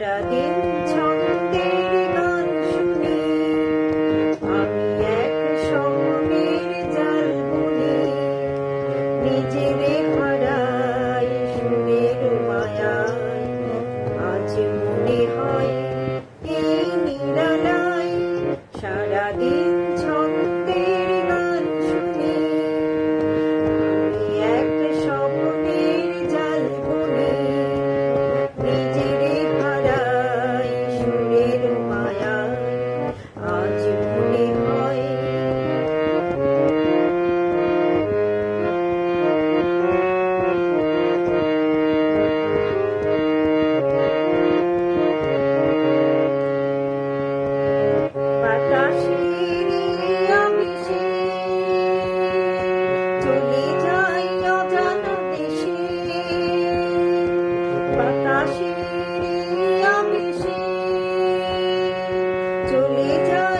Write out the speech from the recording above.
Radhe চলে যাই